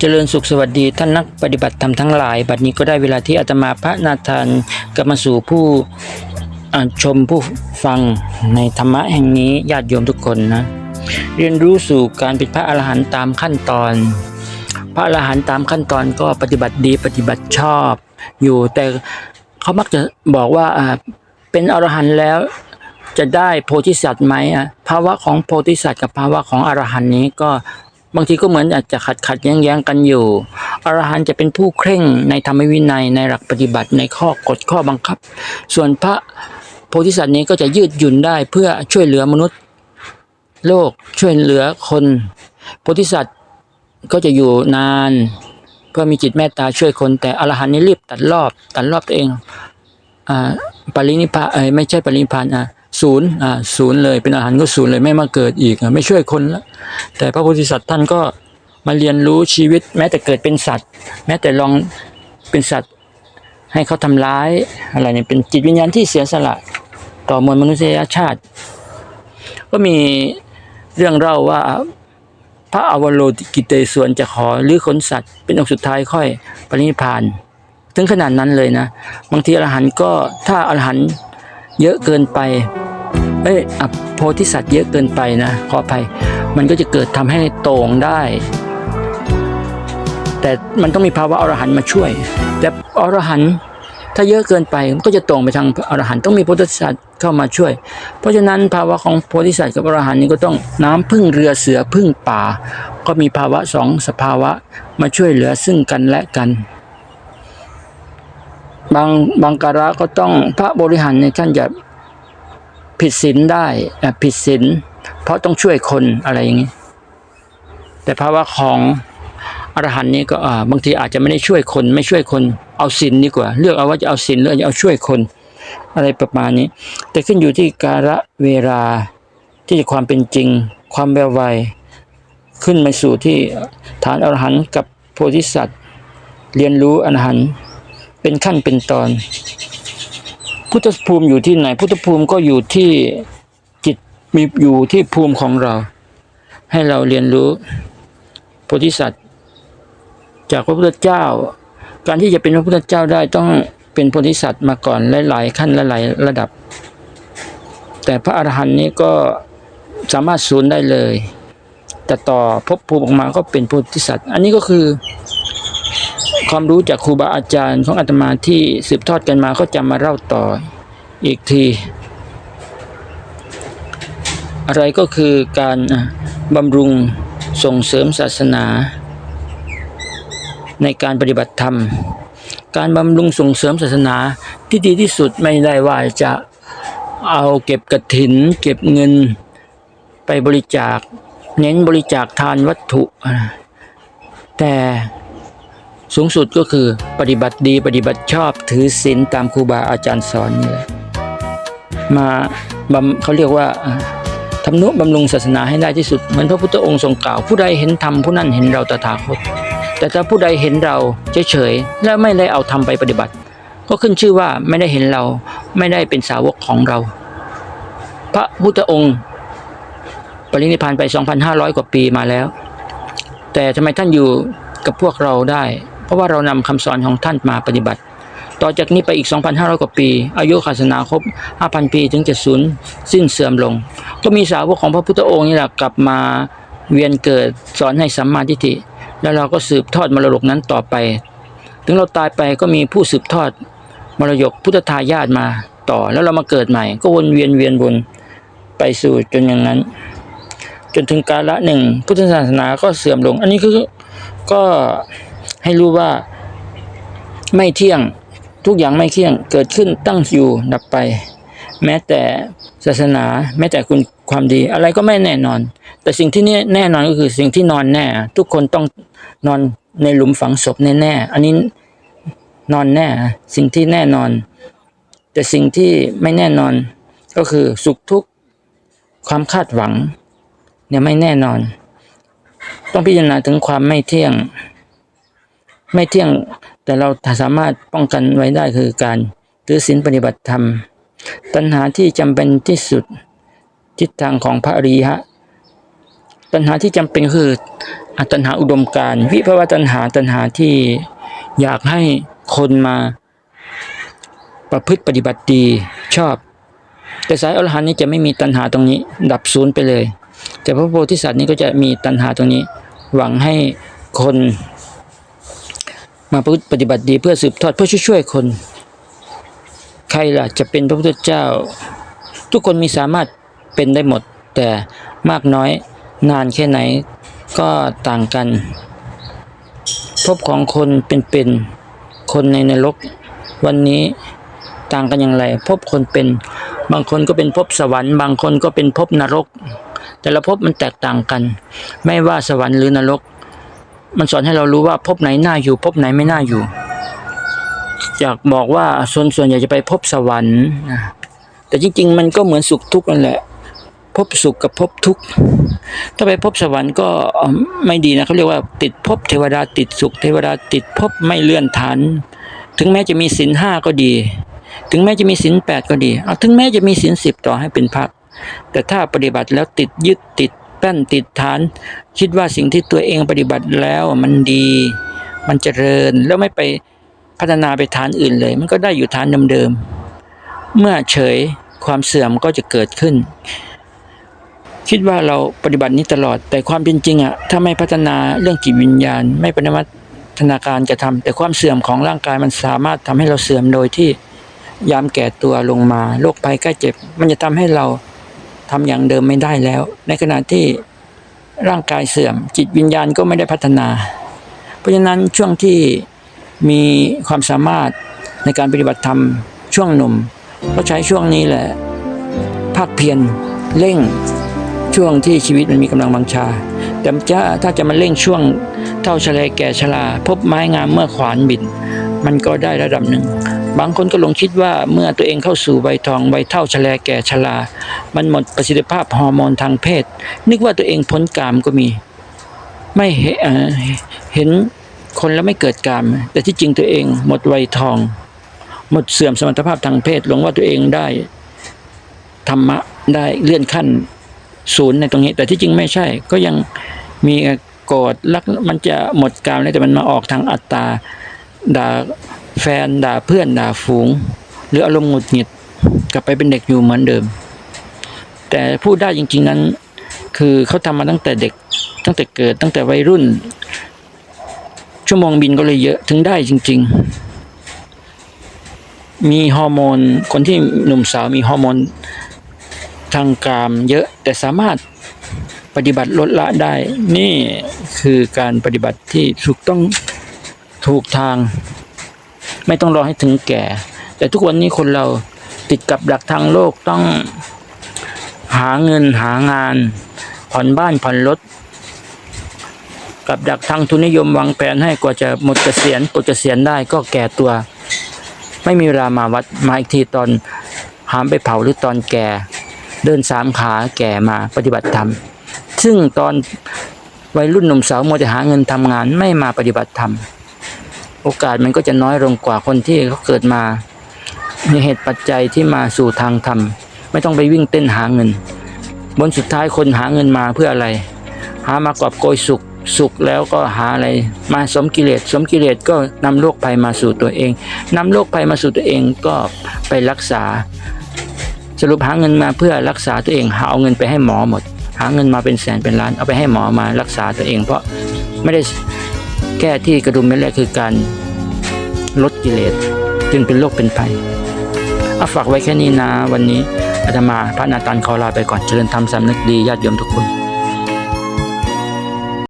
เจริญสุขสวัสดีท่านนักปฏิบัติธรรมทั้งหลาย บัดนี้ก็ได้เวลาที่อาตมาพระนาธานกลับมาสู่ผู้ชมผู้ฟังในธรรมะแห่งนี้ญาติโยมทุกคนนะ เรียนรู้สู่การเป็นพระอรหันต์ตามขั้นตอน พระอรหันต์ตามขั้นตอนก็ปฏิบัติดีปฏิบัติชอบ อยู่แต่เขามักจะบอกว่าเป็นอรหันต์แล้วจะได้โพธิสัตว์ไหมภาวะของโพธิสัตว์กับภาวะของอรหันต์นี้ก็ บางทีก็เหมือนอาจจะขัดขัดแย้งแย้งกันอยู่อรหันต์จะเป็นผู้เคร่งในธรรมวินัยในหลักปฏิบัติในข้อกฎข้อบังคับ ส่วนพระโพธิสัตว์นี้ก็จะยืดหยุ่นได้เพื่อช่วยเหลือมนุษย์ โลกช่วยเหลือคนโพธิสัตว์ก็จะอยู่นาน เพื่อมีจิตเมตตาช่วยคน แต่อรหันต์นี่รีบตัดรอบตัดรอบตัวเองอ่าปรินิพพานไม่ใช่ปรินิพพานอะ ศูนย์อ่าศูนย์เลยเป็นอรหันต์ก็ศูนย์เลยไม่มาเกิดอีกอะไม่ช่วยคนละแต่พระโพธิสัตว์ท่านก็มาเรียนรู้ชีวิต แม้แต่เกิดเป็นสัตว์ แม้แต่ลองเป็นสัตว์ให้เขาทำร้ายอะไรเนี่ยเป็นจิตวิญญาณที่เสียสละต่อมวลมนุษยชาติ ก็มีเรื่องเล่าว่าพระอวโลกิเตศวนจะขอหรือขนสัตว์ เป็นองค์สุดท้ายค่อยปรินิพพานถึงขนาดนั้นเลยนะ บางทีอรหันต์ก็ถ้าอรหันต์เยอะเกินไป เอ้ยอโพธิสัตว์เยอะเกินไปนะขออภัยมันก็จะเกิดทำให้โต่งได้ แต่มันต้องมีภาวะอรหันต์มาช่วย แต่อรหันต์ถ้าเยอะเกินไปก็จะโต่งไปทางอรหันต์ต้องมีโพธิสัตว์เข้ามาช่วย เพราะฉะนั้นภาวะของโพธิสัตว์กับอรหันต์นี่ก็ต้องน้ำพึ่งเรือเสือพึ่งป่า ก็มีภาวะสองสภาวะมาช่วยเหลือซึ่งกันและกัน บางบางการะก็ต้องพระบริหารเนี่ยท่านจะ ผิดศีลได้ผิดศีลเพราะต้องช่วยคนอะไรอย่างนี้ แต่ภาวะของอรหันต์นี้ก็บางทีอาจจะไม่ได้ช่วยคน ไม่ช่วยคนเอาศีลดีกว่า เลือกเอาว่าจะเอาศีลหรือจะเอาช่วยคน อะไรประมาณนี้ แต่ขึ้นอยู่ที่กาละเวลาที่ความเป็นจริง ความแววไวขึ้นมาสู่ที่ฐานอรหันต์กับโพธิสัตว์ เรียนรู้อรหันต์เป็นขั้นเป็นตอน พุทธภูมิอยู่ที่ไหน พุทธภูมิก็อยู่ที่จิตมีอยู่ที่ภูมิของเรา ให้เราเรียนรู้โพธิสัตว์ จากพระพุทธเจ้า การที่จะเป็นพระพุทธเจ้าได้ต้องเป็นโพธิสัตว์มาก่อนหลายๆขั้นหลายระดับ แต่พระอรหันต์นี้ก็สามารถสูญได้เลย แต่ต่อภพภูมิออกมาก็เป็นโพธิสัตว์ อันนี้ก็คือ ความรู้จากครูบาอาจารย์ของอาตมาที่สืบทอดกันมาก็จะมาเล่าต่ออีกที อะไรก็คือการบำรุงส่งเสริมศาสนา ในการปฏิบัติธรรม การบำรุงส่งเสริมศาสนาที่ดีที่สุดไม่ได้ว่าจะเอาเก็บกระถิน เก็บเงินไปบริจาค เน้นบริจาคทานวัตถุ แต่ สูงสุดก็คือปฏิบัติดีปฏิบัติชอบถือศีลตามครูบาอาจารย์สอนนี่แหละมาบำเขาเรียกว่าทำนุบำรุงศาสนาให้ได้ที่สุด เหมือนพระพุทธองค์ทรงกล่าว ผู้ใดเห็นธรรมผู้นั้นเห็นเราตถาคต แต่ถ้าผู้ใดเห็นเราเฉยๆและไม่ได้เอาธรรมไปปฏิบัติ ก็ขึ้นชื่อว่าไม่ได้เห็นเราไม่ได้เป็นสาวกของเรา พระพุทธองค์ ปรินิพพานไป 2,500 กว่าปีมาแล้ว แต่ทำไมท่านอยู่กับพวกเราได้ เพราะว่าเรานำคำสอนของท่านมาปฏิบัติ ต่อจากนี้ไปอีก 2,500 กว่าปี อายุศาสนาครบ 5,000 ปีถึงจะสูญสิ้นเสื่อมลง ก็มีสาวกของพระพุทธองค์นี่แหละกลับมาเวียนเกิดสอนให้สัมมาทิฏฐิ แล้วเราก็สืบทอดมรดกนั้นต่อไป ถึงเราตายไปก็มีผู้สืบทอดมรดกพุทธทายาทมาต่อ แล้วเรามาเกิดใหม่ ก็วนเวียนเวียนวนไปสู่จนอย่างนั้น จนถึงกาละหนึ่งพุทธศาสนาก็เสื่อมลง อันนี้คือก็ ให้รู้ว่าไม่เที่ยงทุกอย่างไม่เที่ยงเกิดขึ้นตั้งอยู่ดับไป แม้แต่ศาสนา แม้แต่คุณความดีอะไรก็ไม่แน่นอน แต่สิ่งที่นี่แน่นอนก็คือสิ่งที่นอนแน่ ทุกคนต้องนอนในหลุมฝังศพแน่ๆอันนี้นอนแน่ สิ่งที่แน่นอน แต่สิ่งที่ไม่แน่นอนก็คือสุขทุกข์ความคาดหวังเนี่ยไม่แน่นอน ต้องพิจารณาถึงความไม่เที่ยง ไม่เที่ยงแต่เราสามารถป้องกันไว้ได้คือการถือศีลปฏิบัติธรรม ตัณหาที่จำเป็นที่สุดทิศทางของพระอริยะตัณหาที่จำเป็นคืออตัณหาอุดมการวิภาวะตัณหาตัณหาที่อยากให้คนมาประพฤติปฏิบัติดีชอบ แต่สายอรหันต์นี้จะไม่มีตัณหาตรงนี้ ดับศูนย์ไปเลย แต่พระโพธิสัตว์นี้ก็จะมีตัณหาตรงนี้ หวังให้คน มาประพฤติปฏิบัติดีเพื่อสืบทอดเพื่อช่วยคน ใครล่ะจะเป็นพระพุทธเจ้า ทุกคนมีสามารถเป็นได้หมด แต่มากน้อยนานแค่ไหนก็ต่างกัน พบของคนเป็นๆคนในนรก วันนี้ต่างกันอย่างไร พบคนเป็น บางคนก็เป็นพบสวรรค์ บางคนก็เป็นพบนรก แต่ละพบมันแตกต่างกัน ไม่ว่าสวรรค์หรือนรก มันสอนให้เรารู้ว่าพบไหนน่าอยู่พบไหนไม่น่าอยู่ อยากบอกว่าส่วนส่วนใหญ่จะไปพบสวรรค์นะแต่จริง ๆ มันก็เหมือนสุขทุกข์นั่นแหละ พบสุขกับพบทุกข์ถ้าไปพบสวรรค์ก็ไม่ดีนะเขาเรียกว่า ติดพบเทวดาติดสุขเทวดาติดพบไม่เลื่อนฐาน ถึงแม้จะมีศีลห้าก็ดี ถึงแม้จะมีศีลแปดก็ดีเอาถึงแม้จะมีศีลสิบต่อให้เป็นพระแต่ถ้าปฏิบัติแล้วติดยึดติด แป้นติดฐาน คิดว่าสิ่งที่ตัวเองปฏิบัติแล้วมันดี มันเจริญแล้วไม่ไปพัฒนาไปฐานอื่นเลย มันก็ได้อยู่ฐานเดิมๆเมื่อเฉยความเสื่อมก็จะเกิดขึ้น คิดว่าเราปฏิบัตินี้ตลอด แต่ความเป็นจริงอะถ้าไม่พัฒนาเรื่องจิตวิญญาณ ไม่ปฏิวัฒนาการจะทำแต่ความเสื่อมของร่างกายมันสามารถทำให้เราเสื่อมโดยที่ยามแก่ตัวลงมาโรคภัยใกล้เจ็บ มันจะทำให้เรา ทำอย่างเดิมไม่ได้แล้ว ในขณะที่ร่างกายเสื่อม จิตวิญญาณก็ไม่ได้พัฒนา เพราะฉะนั้นช่วงที่มีความสามารถในการปฏิบัติธรรมช่วงหนุ่ม ก็ใช้ช่วงนี้แหละภาคเพียรเร่งช่วงที่ชีวิตมันมีกำลังบังชา แต่จะถ้าจะมาเร่งช่วงเท่าชะเลแก่ชราพบไม้งามเมื่อขวานบิน มันก็ได้ระดับหนึ่ง บางคนก็หลงคิดว่าเมื่อตัวเองเข้าสู่ใบทองใบเท่าชะเลแก่ชรา มันหมดประสิทธิภาพฮอร์โมนทางเพศ นึกว่าตัวเองพ้นกามก็มี ไม่เห็นคนแล้วไม่เกิดกาม แต่ที่จริงตัวเองหมดวัยทอง หมดเสื่อมสมรรถภาพทางเพศหลงว่าตัวเองได้ธรรมะได้เลื่อนขั้นศูนย์ในตรงนี้ แต่ที่จริงไม่ใช่ ก็ยังมีโกรธรักมันจะหมดกามแล้วแต่มันมาออกทางอัตตาด่า แฟนด่าเพื่อนด่าฝูง หรืออารมณ์หงุดหงิดกลับไปเป็นเด็กอยู่เหมือนเดิม แต่พูดได้จริง ๆนั้น คือเขาทำมาตั้งแต่เด็กตั้งแต่เกิดตั้งแต่วัยรุ่น ชั่วโมงบินก็เลยเยอะถึงได้จริง ๆ มีฮอร์โมน คนที่หนุ่มสาวมีฮอร์โมนทางกามเยอะแต่สามารถปฏิบัติลดละได้ นี่คือการปฏิบัติที่ถูกต้องถูกทาง ไม่ต้องรอให้ถึงแก่ แต่ทุกวันนี้คนเราติดกับดักทางโลกต้องหาเงินหางาน ผ่อนบ้านผ่อนรถกับดักทางทุนนิยมวางแผนให้กว่าจะหมดเกษียณปลดเกษียณได้ก็แก่ตัว ไม่มีเวลามาวัดมาอีกทีตอนหามไปเผาหรือตอนแก่ เดินสามขาแก่มาปฏิบัติธรรม ซึ่งตอนวัยรุ่นหนุ่มสาวมัวแต่หาเงินทำงานไม่มาปฏิบัติธรรม โอกาสมันก็จะน้อยลงกว่าคนที่เขาเกิดมา มีเหตุปัจจัยที่มาสู่ทางธรรม ไม่ต้องไปวิ่งเต้นหาเงิน บนสุดท้ายคนหาเงินมาเพื่ออะไร หามากอบโกยสุขสุขแล้วก็หาอะไรมาสมกิเลสสมกิเลสก็นำโรคภัยมาสู่ตัวเองนำโรคภัยมาสู่ตัวเองก็ไปรักษา สรุปหาเงินมาเพื่อรักษาตัวเองหาเอาเงินไปให้หมอหมด หาเงินมาเป็นแสนเป็นล้านเอาไปให้หมอมารักษาตัวเอง เพราะไม่ได้ แก้ที่กระดุมเม็ดแรกคือการลดกิเลสจึงเป็นโรคเป็นภัยเอาฝากไว้แค่นี้นะ วันนี้อาตมาพระนาตันขอลาไปก่อนเจริญธรรมสำนึกดีญาติโยมทุกคน